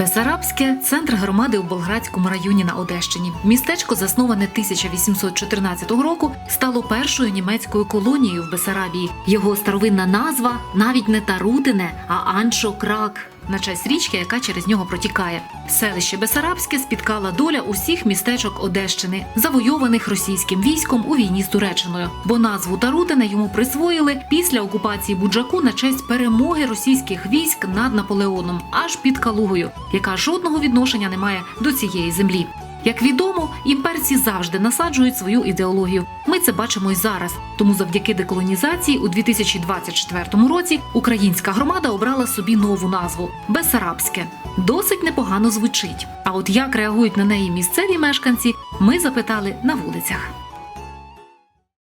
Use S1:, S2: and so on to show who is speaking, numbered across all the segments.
S1: Бесарабське центр громади у Болградському районі на Одещині. Містечко, засноване 1814 року, стало першою німецькою колонією в Бесарабії. Його старовинна назва навіть не Тарутине, а Аншо-Крак. На честь річки, яка через нього протікає. Селище Бесарабське спіткала доля усіх містечок Одещини, завойованих російським військом у війні з Туреччиною, бо назву Тарутине йому присвоїли після окупації Буджаку на честь перемоги російських військ над Наполеоном, аж під Калугою, яка жодного відношення не має до цієї землі. Як відомо, імперці завжди насаджують свою ідеологію. Ми це бачимо і зараз. Тому завдяки деколонізації у 2024 році українська громада обрала собі нову назву Бесарабське. Досить непогано звучить. А от як реагують на неї місцеві мешканці, ми запитали на вулицях.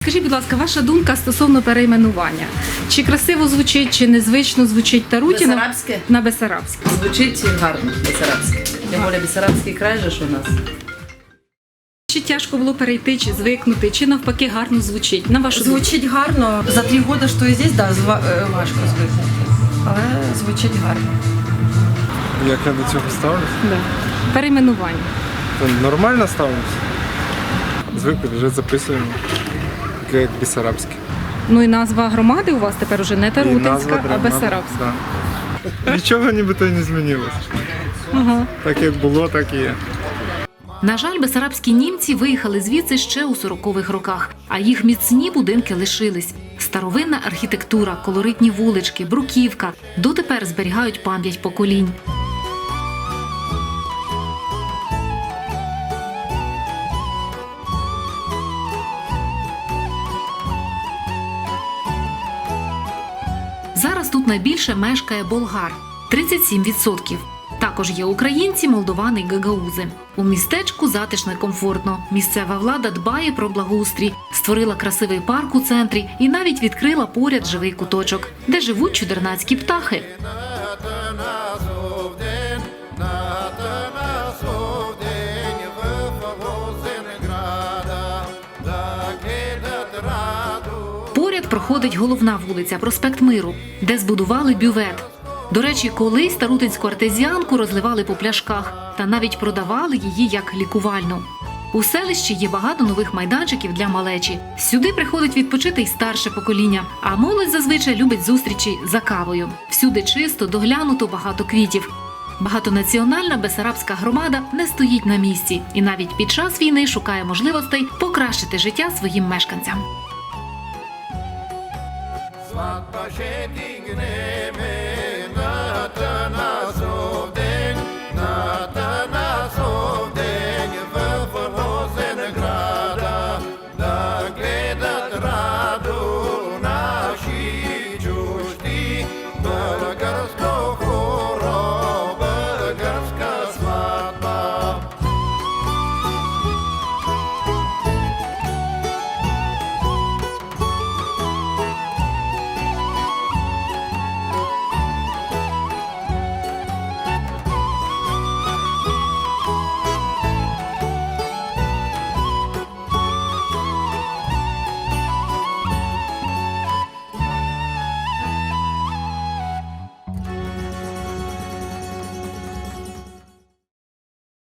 S2: Скажіть, будь ласка, ваша думка стосовно перейменування? Чи красиво звучить, чи незвично звучить Тарутіна
S3: Бесарабське
S2: на Бесарабське?
S3: звучить гарно, Бесарабське. Тим більше Бесарабський край же ж у нас.
S2: Чи тяжко було перейти, чи звикнути, чи навпаки гарно звучить? На вашу думку?
S4: Звучить гарно. За три роки, що і здесь, да, зва- е, важко звикнути. Але звучить гарно.
S5: Як я до цього ставлюсь?
S2: Да. Перейменування.
S5: Нормально ставлюсь. Звикли, вже записуємо. Як Бісарабське.
S2: Ну і назва громади у вас тепер уже не Тарутинська, а Бесарабська.
S5: да. Нічого нібито й не змінилось.
S2: Ага.
S5: Так як було, так і є.
S1: На жаль, бесарабські німці виїхали звідси ще у 40-х роках, а їх міцні будинки лишились. Старовинна архітектура, колоритні вулички, бруківка дотепер зберігають пам'ять поколінь. Зараз тут найбільше мешкає болгар 37%. Також є українці, молдовани й гагаузи. У містечку затишно й комфортно. Місцева влада дбає про благоустрій, створила красивий парк у центрі і навіть відкрила поряд живий куточок, де живуть чудернацькі птахи. Поряд проходить головна вулиця Проспект Миру, де збудували бювет. До речі, колись тарутинську артезіанку розливали по пляшках та навіть продавали її як лікувальну. У селищі є багато нових майданчиків для малечі. Сюди приходить відпочити й старше покоління, а молодь зазвичай любить зустрічі за кавою. Всюди чисто, доглянуто, багато квітів. Багатонаціональна бесарабська громада не стоїть на місці і навіть під час війни шукає можливостей покращити життя своїм мешканцям.
S6: Me Satanas.